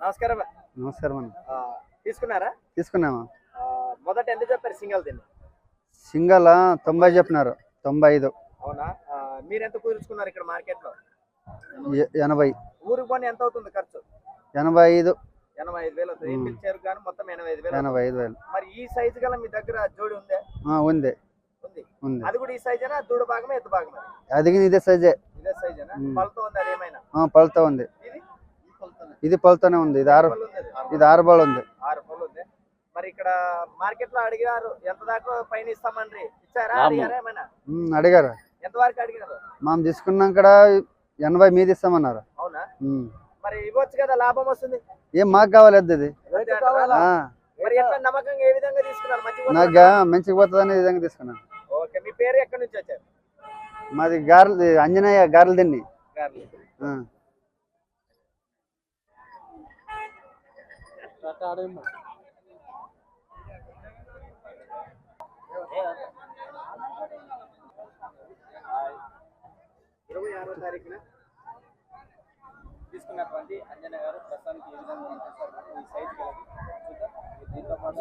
నమస్కారం. నమస్కారం అన్న. ఆ, తీసుకున్నారా? తీసుకున్నామా? ఆ, మొదట ఎంత చెప్పారు సింగల్ దీన్ని? సింగల్ తొంభై చెప్పినారు. తొంభై ఐదు అవునా? మీరు ఎంత కుదుర్చుకున్నారు ఇక్కడ మార్కెట్లో ఎనభై. ఊరికి పోనీ ఎంత అవుతుంది ఖర్చు? ఎనభై ఐదు ఎనభై ఐదు వేలు అవుతుంది. పిలిచారు కానీ మొత్తం ఎనభై ఐదు వేలు. ఎనభై ఐదు వేలు. మరి ఈ సైజు గల మీ దగ్గర జోడి ఉందే? ఆ, ఉంది. ఉంది. అది కూడా ఈ సైజేనా? దూడ భాగమే ఎత్తు భాగమే? అది ఇదే సైజే. ఇదే సైజేనా. పళ్ళతో ఉంది పళ్ళతో ఉంది. ఇది? పళ్ళతోనే. ఉంది. ఇది ఆరు. ఇది ఆరు బాల్ ఉంది. ఆరు పళ్ళు ఉంది. మరి ఇక్కడ మార్కెట్లో అడిగారు ఎంత దాకా పైన ఇచ్చారా. అడిగారా ఎంత వరకు మనం తీసుకున్నాం కూడా ఎనభై మీద ఇస్తామన్నారు. అవునా. మరి ఇవ్వచ్చు కదా లాభం వస్తుంది. ఏం మాకు కావాలి? ఇది నాకు మంచిగా పోతుందని ఈ విధంగా తీసుకున్నాను ఓకే మీ పేరు ఎక్కడి నుంచి వచ్చారు? మాది గారెలు అంజనేయ గారెలు తిన్ని గార్లి. ఆ. ఇరవై ఆరో తారీఖున తీసుకున్నటువంటి అంజన గారు ప్రస్తుతానికి ఏ విధంగా ఉంది చూస్తారు. ఈ సైజు కలిగి చూద్దాం. దీంతో పాటు